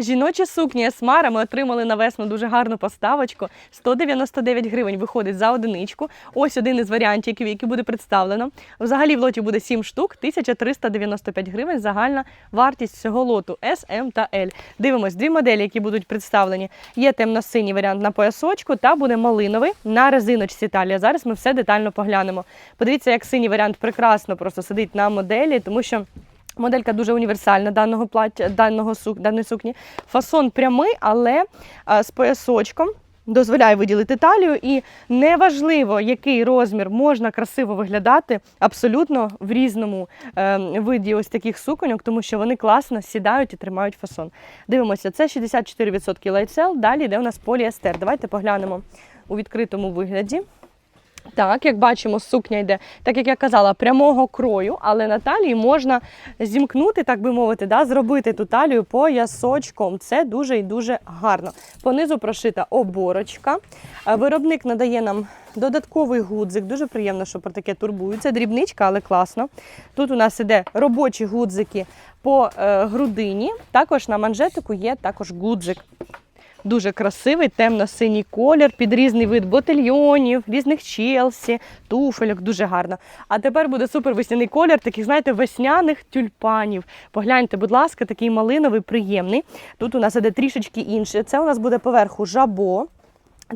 Жіночі сукні Есмара ми отримали на весну дуже гарну поставочку. 199 гривень виходить за одиничку. Ось один із варіантів, який буде представлено. Взагалі в лоті буде 7 штук, 1395 гривень. Загальна вартість всього лоту S, M та L. Дивимось дві моделі, які будуть представлені. Є темно-синій варіант на поясочку та буде малиновий на резиночці талія. Зараз ми все детально поглянемо. Подивіться, як синій варіант прекрасно просто сидить на моделі, тому що. Моделька дуже універсальна даного плаття, даного сук, даної сукні. Фасон прямий, але а, з поясочком. Дозволяє виділити талію, і неважливо, який розмір можна красиво виглядати абсолютно в різному е, виді ось таких суконьок, тому що вони класно сідають і тримають фасон. Дивимося, це 64% лайцел, далі йде у нас поліестер. Давайте поглянемо у відкритому вигляді. Так, як бачимо, сукня йде, так як я казала, прямого крою, але на талії можна зімкнути, так би мовити, да, зробити ту талію поясочком. Це дуже і дуже гарно. Понизу прошита оборочка. Е, Виробник надає нам додатковий гудзик. Дуже приємно, що про таке турбуються. Дрібничка, але класно. Тут у нас іде робочі гудзики по е, грудині. Також на манжетику є також гудзик. Дуже красивий, темно-синій колір, під різний вид ботильйонів, різних челсі, туфельок, дуже гарно. А тепер буде супер весняний колір, таких, знаєте, весняних тюльпанів. Погляньте, будь ласка, такий малиновий, приємний. Тут у нас іде трішечки інше. Це у нас буде поверху жабо.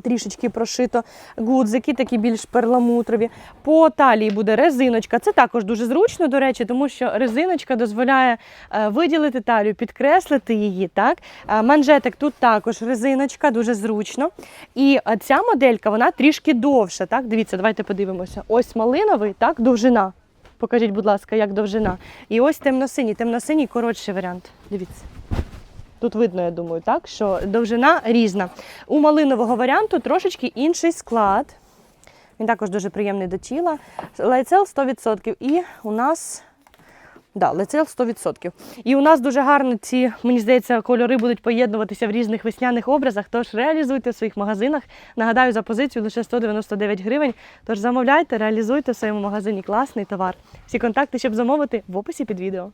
Трішечки прошито гудзики, такі більш перламутрові. По талії буде резиночка. Це також дуже зручно, до речі, тому що резиночка дозволяє е, виділити талію, підкреслити її. Так? Е, Манжетик тут також резиночка, дуже зручно. І е, ця моделька вона трішки довша. Так? Дивіться, давайте подивимося. Ось малиновий, так, довжина. Покажіть, будь ласка, як довжина. І ось темно-синій, темно-синій коротший варіант. Дивіться. Тут видно, я думаю, так, що довжина різна. У малинового варіанту трошечки інший склад. Він також дуже приємний до тіла. Лайцел 100%. І у нас. Да, лайцел 100%. І у нас дуже гарно ці, мені здається, кольори будуть поєднуватися в різних весняних образах. Тож реалізуйте в своїх магазинах. Нагадаю, за позицію лише 199 гривень. Тож замовляйте, реалізуйте в своєму магазині класний товар. Всі контакти, щоб замовити, в описі під відео.